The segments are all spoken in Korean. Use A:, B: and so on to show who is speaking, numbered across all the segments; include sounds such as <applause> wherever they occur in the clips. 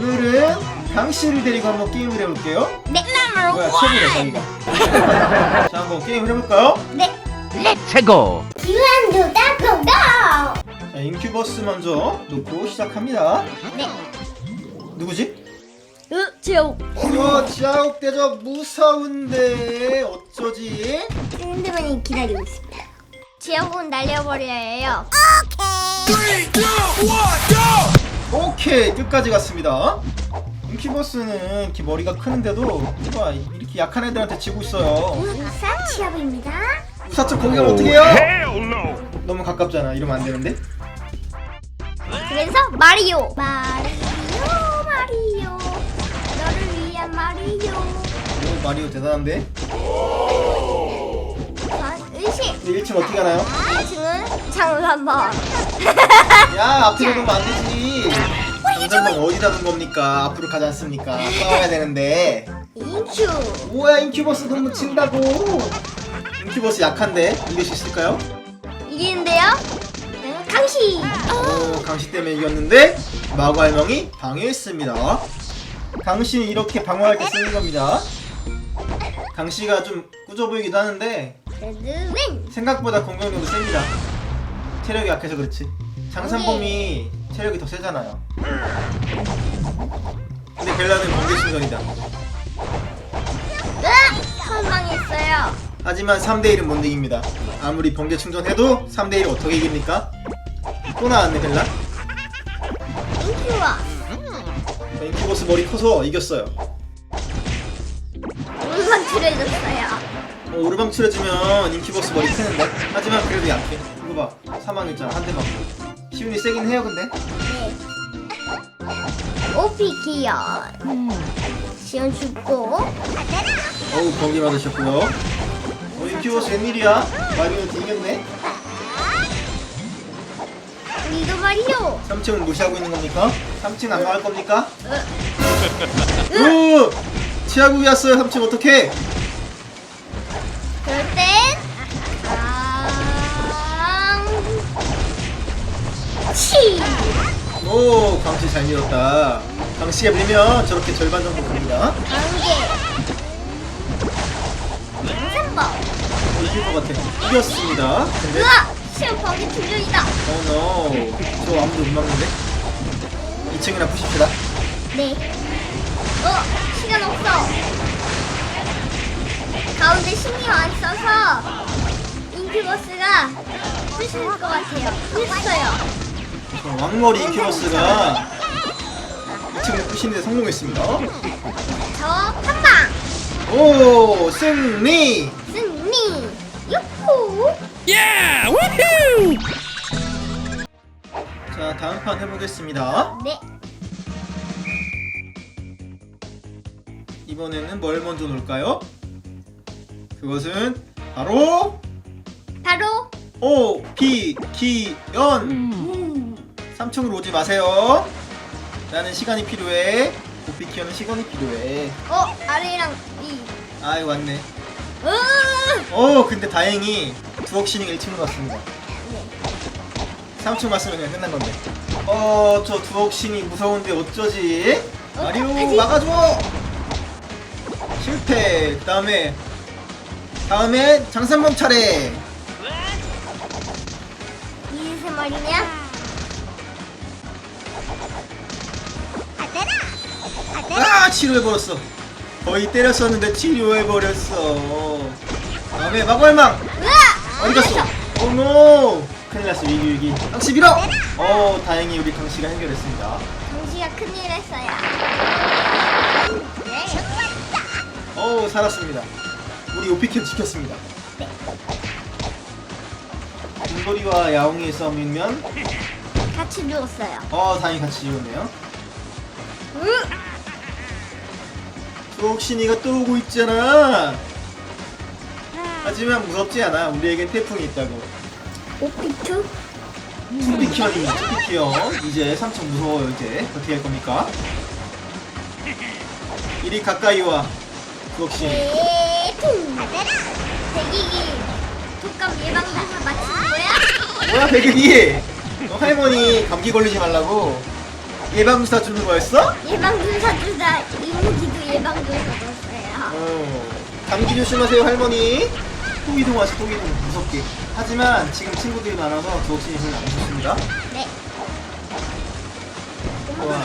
A: 오늘은 강씨를 데리고 한번 게임을 해볼게요.
B: 네.
A: 뭐야, 최고네, 자기가. <laughs> 자, 한번 게임을 해볼까요?
B: 네.
C: 최고.
B: 유한도다 고고.
A: 자, 인큐버스 먼저 놓고 시작합니다.
B: 네.
A: 누구지?
B: 으, 제오.
A: 어, 지하옥 대접 무서운데 어쩌지?
B: 핸드맨이 기다리고 있습니다. 제오군 날려버려야 해요.
A: 오케이 오케이 끝까지 갔습니다 웅키버스는 이렇게 머리가 크는데도 봐 이렇게 약한 애들한테 지고 있어요
B: 우산 취업입니다.
A: 사적 공격 어떻게 해요?
C: Oh,
A: 너무 가깝잖아 이러면 안 되는데
B: 그래서 마리오. 마리오, 마리오. 너를 위한 마리오.
A: 오, 마리오 대단한데 1층. 1층 어떻게 가나요?
B: 1층은 창문 한번.
A: 야 앞으로 가면 안 되지. 전자방 어디다 둔 겁니까? 앞으로 가지 않습니까? 싸워야 되는데.
B: 인큐.
A: 뭐야 인큐버스 너무 친다고. 인큐버스 약한데 이길 수 있을까요?
B: 이기는데요? 네, 강시.
A: 오 강시 때문에 이겼는데 마구 할명이 방해했습니다. 강시는 이렇게 방어할 때 쓰는 겁니다. 강시가 좀 꾸져 보이기도 하는데
B: 레드윈.
A: 생각보다 공격력도 셉니다. 체력이 약해서 그렇지. 장산범이 체력이 더 세잖아요. 근데 벨라는 번개 충전이다.
B: 으악! 선망했어요.
A: 하지만 3대1은 못 이깁니다. 아무리 번개 충전해도 3대1을 어떻게 이깁니까? 또 나왔네 벨라.
B: 인큐와
A: 인큐버스 머리 커서 이겼어요.
B: 물만 칠해줬어요.
A: 어, 오르방 칠해주면 인큐버스 머리 크는데? 하지만 그래도 약해. 이거 봐. 사망했잖아 한 대 맞고. 시윤이 세긴 해요 근데?
B: 네. 오피 기어. 시원 죽고.
A: 어우 번개 맞으셨고요. 어 인큐버스 웬일이야? 마리오한테 이겼네?
B: 우리도 마리오.
A: 3층을 무시하고 있는 겁니까? 3층 안 나갈 겁니까? 으. 치아국이 왔어요 3층. 어떡해
B: 그럴 땐 강. 치.
A: 오 강씨 잘 밀었다 강씨가 밀면 저렇게 절반 정도 갑니다
B: 강계. 삼번.
A: 이길 것 같아 이겼습니다 근데
B: 으악! 시험 번개 충전이다.
A: 어 노 저 아무도 못 막는데 2층이나 부십시다
B: 네. 어, 시간 없어. 가운데 신경 안 써서 인큐버스가 부실 것 같아요. 했어요.
A: 저 왕머리 인큐버스가 2층을 부시는데 성공했습니다
B: 저 한방
A: 오 승리
B: 승리. 유후.
C: Yeah. Woohoo.
A: 자 다음 판 해보겠습니다
B: 네.
A: 이번에는 뭘 먼저 놓을까요? 그것은 바로
B: 바로
A: 오피기연
B: 음.
A: 3층으로 오지 마세요 나는 시간이 필요해 오피키어는 시간이 필요해
B: 어 아래랑 이.
A: 아이 왔네
B: 으.
A: 어 근데 다행히 두억신이가 1층으로 왔습니다
B: 네.
A: 3층 왔으면 그냥 끝난 건데 어저 두억신이 무서운데 어쩌지
B: 어,
A: 마리오? 막아줘 실패 그 다음에 다음에 장산범 차례.
B: 이세 마리냐?
A: 아 치료해버렸어. 거의 때렸었는데 치료해버렸어. 다음에 마구할망.
B: 으아!
A: 어디 갔어. 오노! 큰일 났어 위기 위기. 강씨 밀어! 어 다행히 우리 강씨가 해결했습니다.
B: 정시가 큰일 했어요. 네.
A: 어 살았습니다. 우리 오피켓 지켰습니다. 곰돌이와 야옹이의 싸움이면
B: 같이 누웠어요.
A: 어 다행히 같이 지웠네요.
B: 으!
A: 수옥신이가 또 오고 있잖아. 하지만 무섭지 않아. 우리에겐 태풍이 있다고.
B: 오피투?
A: 투피키언입니다. 투피키언. 이제 3층 무서워요 이제. 어떻게 할 겁니까? 이리 가까이 와. 수옥
B: 대기기 독감 예방주사 맞힌 거야?
A: 뭐야 백일이? 너 할머니 감기 걸리지 말라고. 예방주사 주는 거였어?
B: 예방주사 주사 이모기도 예방주사 줬어요.
A: 어. 감기 조심하세요 할머니. 토기동 하시 토기동 무섭게. 하지만 지금 친구들이 많아서 두옥신이 별로 안 좋습니다.
B: 네.
A: 우와.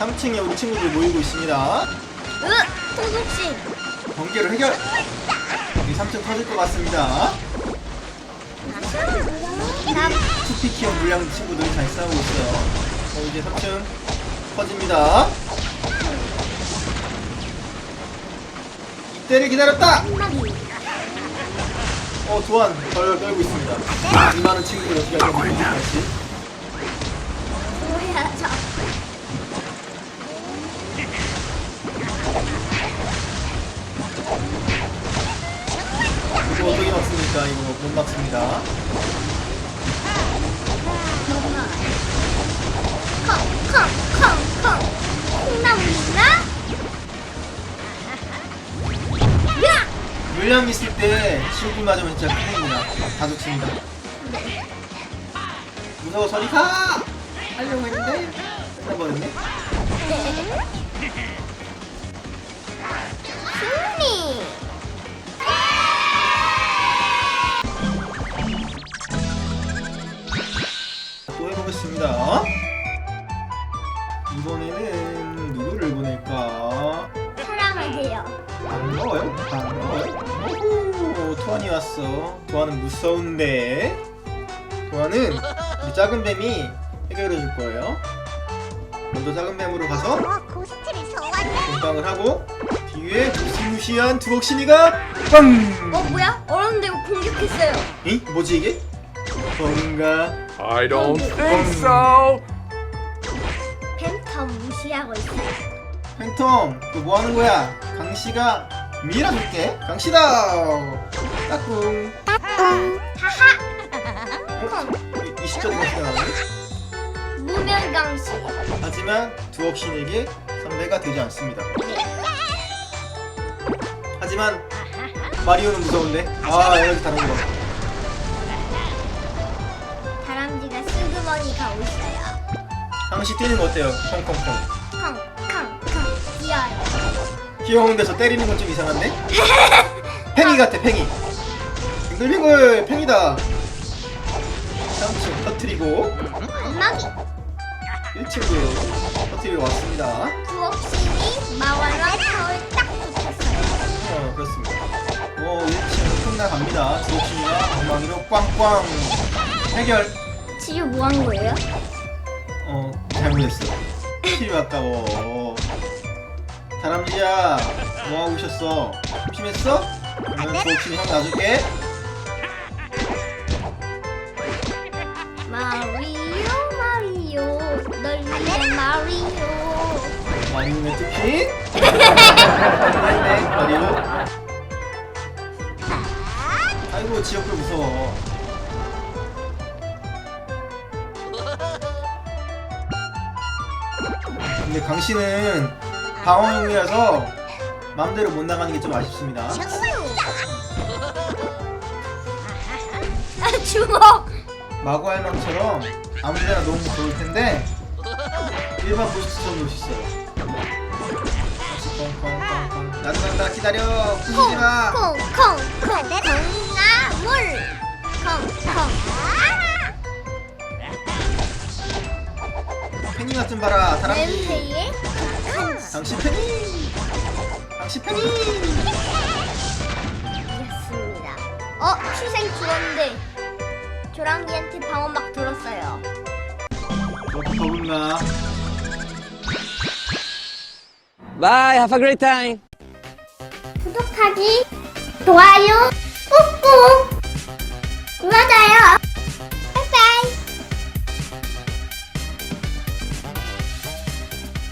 A: 3층에 우리 친구들 모이고 있습니다.
B: 으! 통독씨!
A: 번개로 해결. 이 3층 터질 것 같습니다.
B: 남,
A: 투피키형 물량 친구들이 잘 싸우고 있어요. 어, 이제 3층 터집니다. 이때를 기다렸다! 어, 도안 덜 떨고 있습니다. 이 많은 친구들 어떻게 할 건지 모르겠지.
B: 보여야죠.
A: 이거 어떻게 막습니까? 이거 못 막습니다.
B: 콩나물이나? 야!
A: 물량 있을 때 친구 맞으면 진짜 큰일입니다. 다 좋습니다. 무서워 서리 가! 하려고 했는데 끝나버렸네.
B: 승
A: 해보겠습니다. 이번에는 누구를 보낼까?
B: 사랑하세요.
A: 반가워요? 반가워요? 오호, 도안이 왔어. 도안은 무서운데. 도안은 우리 작은 뱀이 해결해 줄 거예요. 먼저 작은 뱀으로 가서
B: 고스트를 소환해.
A: 공방을 하고 뒤에 무시무시한 두옥신이가 빵!
B: 어, 뭐야? 얼었는데 이거 공격했어요.
A: 이? 뭐지 이게? 뭔가
C: I don't think so.
B: 팬텀 무시하고 있어요.
A: 팬텀 너뭐 하는 거야? 강씨가 밀어줄게. 강씨다. 따꿍.
B: 하하!
A: 어? 이- 이 시절에 강씨가 나오네?
B: 무면강시.
A: 하지만 두억신에게 상대가 되지 않습니다. 하지만 마리오는 무서운데. 아 에너지 다른 거.
B: 슬그머니 가고 있어요.
A: 강씨 뛰는 거 어때요? 콩콩콩.
B: 콩콩콩 귀여워요.
A: 귀여운데 저 때리는 건 좀 이상한데? <laughs> 팽이 같아 팽이. 빙글빙글 팽이다. 3층 터트리고
B: 안마기
A: 1층도 터트리고 왔습니다.
B: 부엌신이 마와랑 서울 딱 붙었어요.
A: 어, 그렇습니다. 오, 1층 끝나갑니다. 두옥신이와 엉망이로 꽝꽝 해결.
B: 치유 뭐 한 거예요?
A: 어, 잘못했어. 필요 아까워. 다람쥐야, 뭐 하고 있었어? 심심했어? 그러면 두옥신이 형 놔줄게.
B: 마리오 마리오 널 위해 마리오
A: 마리오네 투피. 네, 근데 강씨는 방어용이라서 마음대로 못 나가는 게 좀 아쉽습니다.
B: 아 주먹!
A: 마구 할망처럼 아무 데나 놓으면 좋을 텐데 일반 보스처럼 놓을 수 있어요. 다시 콩콩콩콩 나도 간다. 기다려. 부시지 마.
B: 콩콩콩. 콩나 물. 콩콩
A: 맛좀 봐라 다람쥐.
B: 냄새에 한
A: 당신 페니. 당신 페니.
B: 이었습니다. 어 출생 주었는데 조랑이한테 방어 막 들었어요.
A: 너도 더군나.
D: Bye, have a great time.
B: 구독하기 좋아요 꾹꾹